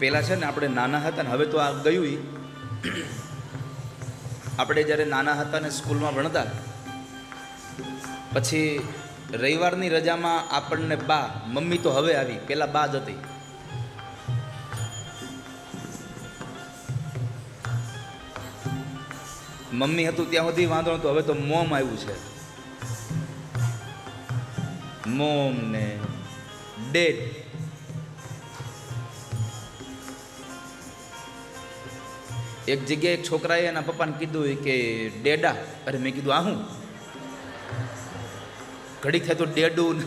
પહેલાં છે ને આપણે નાના હતા ને, હવે તો આ ગયું આપણે જ્યારે નાના હતા ને સ્કૂલમાં ભણતા, પછી રવિવારની રજામાં આપણને બા, મમ્મી તો હવે આવી પહેલાં બા જ હતી. મમ્મી હતું ત્યાં સુધી વાંધો નતો હવે તો મોમ આવ્યું છે. મોમ ને ડેડ એક જગ્યાએ એક છોકરાએ એના પપ્પાને કીધું કે, ડેડા. અરે મેં કીધું, આ હું? ઘડીક થાય તો ડેડું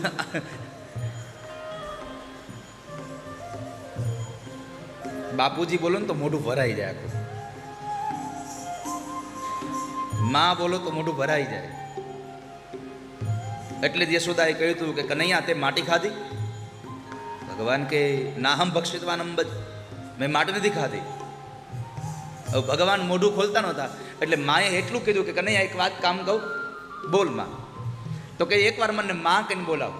બાપુજી બોલો ને તો મોઢું ભરાઈ જાય આખું. માં બોલો તો મોઢું ભરાઈ જાય. એટલે જ યશોદાએ કહ્યું હતું કે, કનૈયા, તે માટી ખાધી? ભગવાન કે નાહમ ભક્ષિતવાન અંબજ મેં માટી નથી ખાધી. ભગવાન મોઢું ખોલતા નહોતા. એટલે માએ એટલું કીધું કે કનૈયા એક વાત કામ કહું. બોલમાં. તો કે એકવાર મને માં કહીને બોલાવ.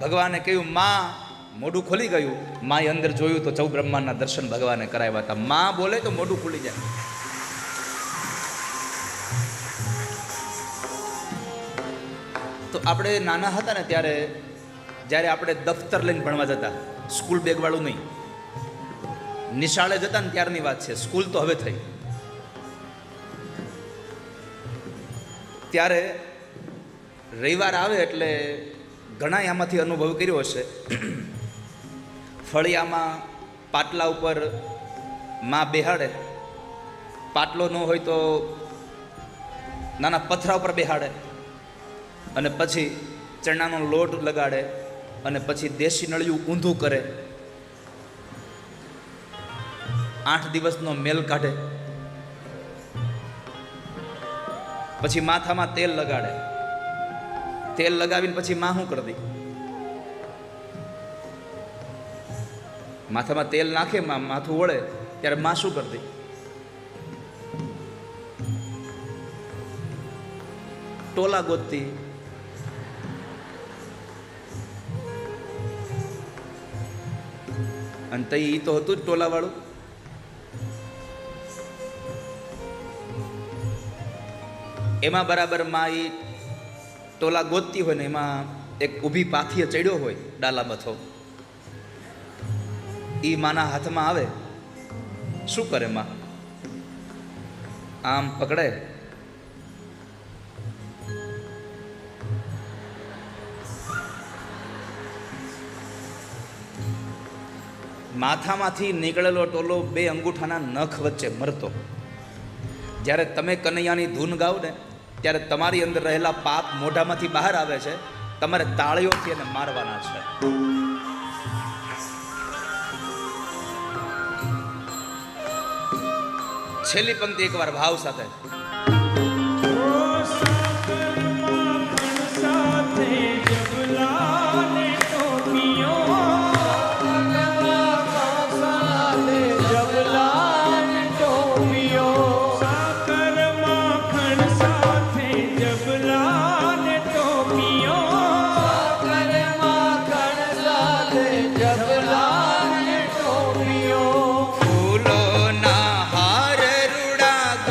ભગવાને કહ્યું, માં, મોઢું ખોલી ગયું. માએ અંદર જોયું તો ચૌ બ્રહ્માંડના દર્શન ભગવાને કરાવ્યા હતા. માં બોલે તો મોઢું ખુલી જાય. તો આપણે નાના હતા ને ત્યારે, જ્યારે આપણે દફતર લઈને ભણવા જતા, સ્કૂલ બેગવાળું નહીં. નિશાળે જતા ને ત્યારની વાત છે. સ્કૂલ તો હવે થઈ. ત્યારે રવિવાર આવે એટલે ઘણા આમાંથી અનુભવ કર્યો હશે. ફળિયામાં પાટલા ઉપરમાં બેહાડે. પાટલો ન હોય તો નાના પથરા ઉપર બેહાડે. અને પછી ચણાનો લોટ લગાડે અને પછી દેશી નળિયું ઊંધું કરે. આઠ દિવસનો મેલ કાઢે. પછી માથામાં તેલ લગાડે. તેલ લગાવીને પછી માં શું કરી દે માથામાં તેલ નાખે, માં માથું વળે, ત્યારે માં શું કરી દે ટોલા ગોતતી. અને તઈ તો હતું જ ટોલાવાળું. એમાં બરાબરમાં એ ટોલા ગોતતી હોય ને એમાં એક ઊભી પાથીએ ચડ્યો હોય ડાલા મથો એ માના હાથમાં આવે. શું કરે માં? આમ પકડે માથામાંથી નીકળેલો ટોલો બે અંગૂઠાના નખ વચ્ચે મરતો. જ્યારે તમે કનૈયાની ધૂન ગાઓ ને ત્યારે તમારી અંદર રહેલા પાપ મોઢામાંથી બહાર આવે છે, તમારે તાળીઓથી એને મારવાના છે. છેલ્લી પંક્તિ એકવાર ભાવ સાથે. ફૂલોના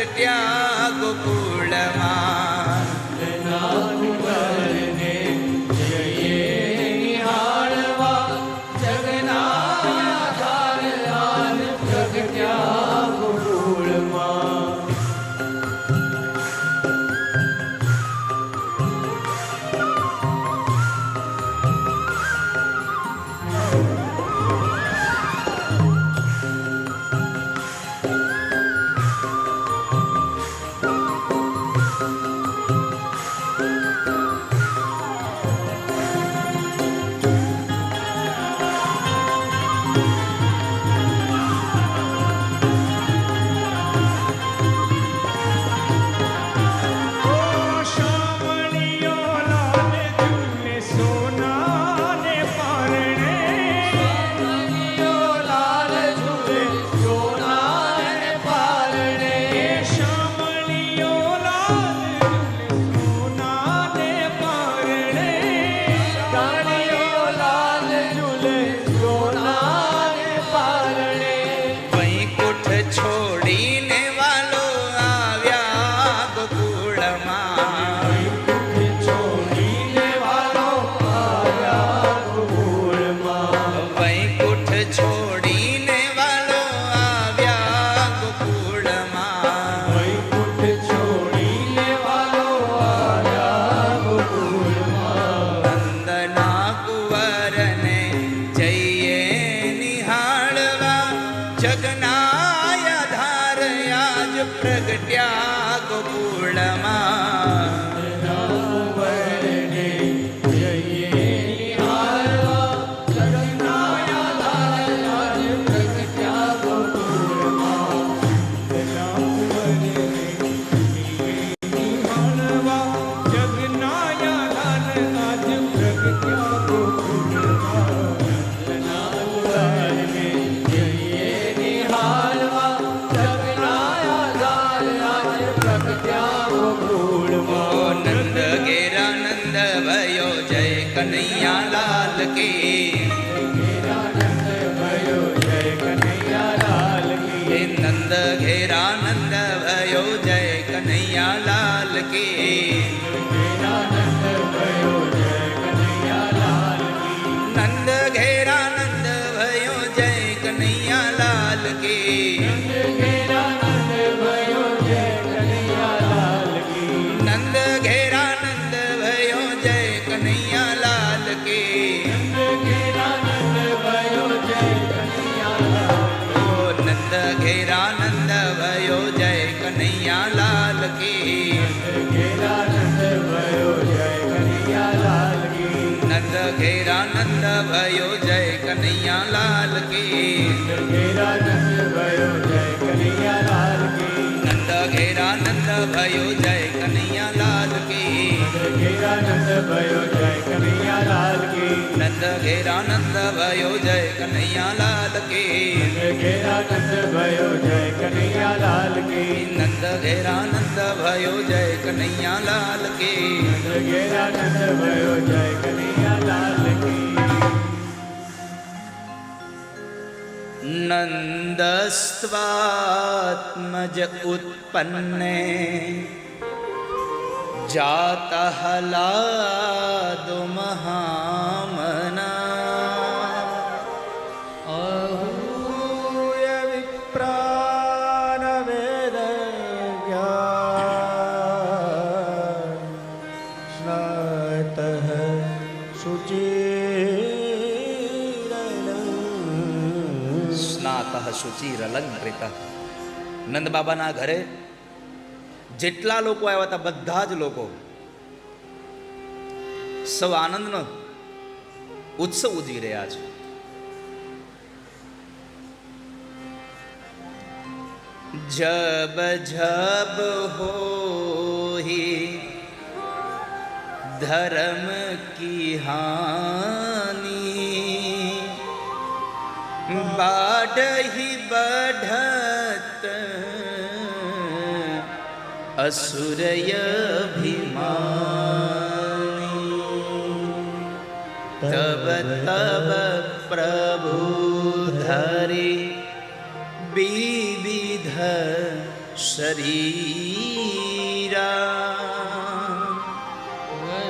પ્રગટ્યા ગોકુળમાં નંદ ઘેરા ભયો જય કનૈયા લાલ કી નંદ ઘેરા નંદ ભયો જય કનૈયા લાલ કી નંદ ઘેરા નંદ ભયો જય કનૈયા લાલ કી નંદ ઘેરા નંદ ભયો જય કનૈયા લાલ કી નંદ ઘેરા નંદ ભયો જય કનૈયા લાલ કી નંદસ્વાત્મજ ઉત્પન્ને જાતા હલાદો મહામના અહૂય વિપ્રાણ વેદ સ્નાત શુચિરલં સ્નાત શુચિરલંકૃત નંદ બાબાના ઘરે જેટલા લોકો આવ્યા હતા, બધા જ લોકો સૌ આનંદનો ઉત્સવ ઉજવી રહ્યા છે. જબ જબ હો ધર્મ કી હાની, બાઢ અસુરય ભીમાની તબ તબ પ્રભુ ધરી વિવિધ શરીરા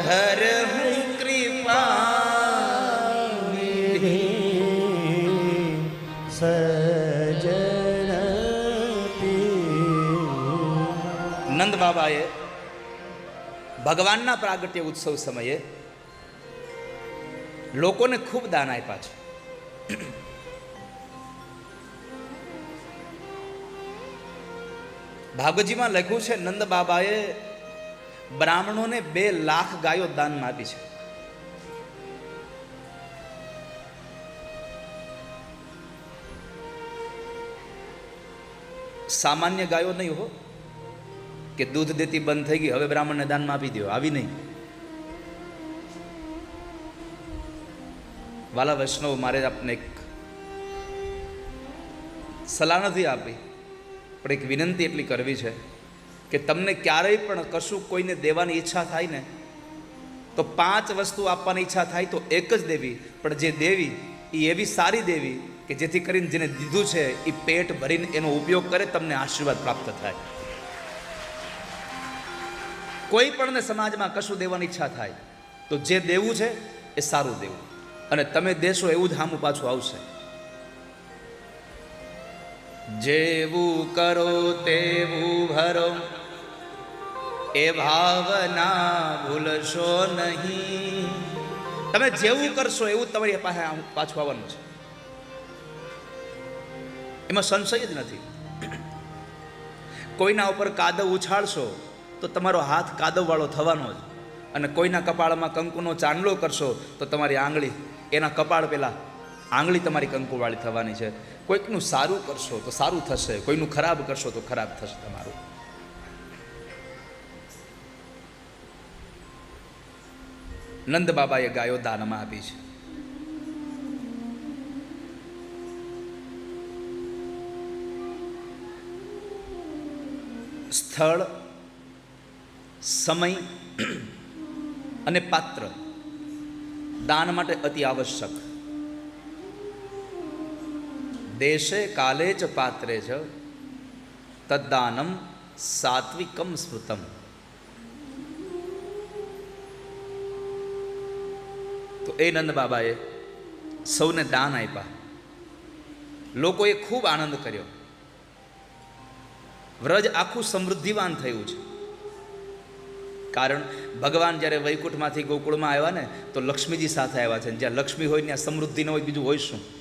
હર નંદ બાબાએ ભગવાનના પ્રાગટ્ય ઉત્સવ સમયે લોકોને ખૂબ દાન આપ્યા છે. ભાગવતજીમાં લખ્યું છે, નંદ બાબાએ બ્રાહ્મણોને બે લાખ ગાયો દાનમાં આપી છે. સામાન્ય ગાયો નહીં હો. કે દૂધ દેતી બંધ થઈ ગઈ, હવે બ્રાહ્મણને દાનમાં આપી દો આવી નહીં. વાલા વૈષ્ણવ મારે આપને એક સલાહ નથી આપી, પણ એક વિનંતી એટલી કરવી છે કે તમને ક્યારેય પણ કશું કોઈને દેવાની ઈચ્છા થાય ને, તો પાંચ વસ્તુ આપવાની ઈચ્છા થાય તો એક જ દેવી, પણ જે દેવી એ એવી સારી દેવી કે જેથી કરીને જેને દીધું છે એ પેટ ભરીને એનો ઉપયોગ કરે, તમને આશીર્વાદ પ્રાપ્ત થાય. કોઈ પણને સમાજમાં કશું દેવાની ઈચ્છા થાય, તો જે દેવું છે એ સારું દેવું. અને તમે દેશો એવું જ હામું પાછું આવશે. જેવું કરો તેવું ભરો, એ ભાવના ભૂલશો નહીં. તમે જેવું કરશો એવું તમારી પાસે પાછું આવવાનું છે. એમાં સંશય જ નથી. કોઈના ઉપર કાદવ ઉછાળશો તો તમારો હાથ કાદવવાળો થવાનો જ. અને કોઈના કપાળમાં કંકુનો ચાંદલો કરશો તો તમારી આંગળી, એના કપાળ પહેલાં આંગળી તમારી કંકુવાળી થવાની છે. કોઈકનું સારું કરશો તો સારું થશે, કોઈનું ખરાબ કરશો તો ખરાબ થશે તમારું. નંદ બાબાએ ગાયો દાનમાં આપી છે. સ્થળ સમય અને પાત્ર દાન માટે અતિ આવશ્યક. દેશે કાલે જ પાત્રે જ તદ્દાનમ સાત્વિકમ સ્મૃતમ. તો એ નંદ બાબાએ સૌને દાન આપ્યા. લોકોએ ખૂબ આનંદ કર્યો. વ્રજ આખું સમૃદ્ધિવાન થયું છે. કારણ ભગવાન જ્યારે વૈકુંઠમાંથી ગોકુળમાં આવ્યા ને, તો લક્ષ્મીજી સાથે આવ્યા છે. જ્યાં લક્ષ્મી હોય ત્યાં સમૃદ્ધિ ન હોય, બીજું હોય શું?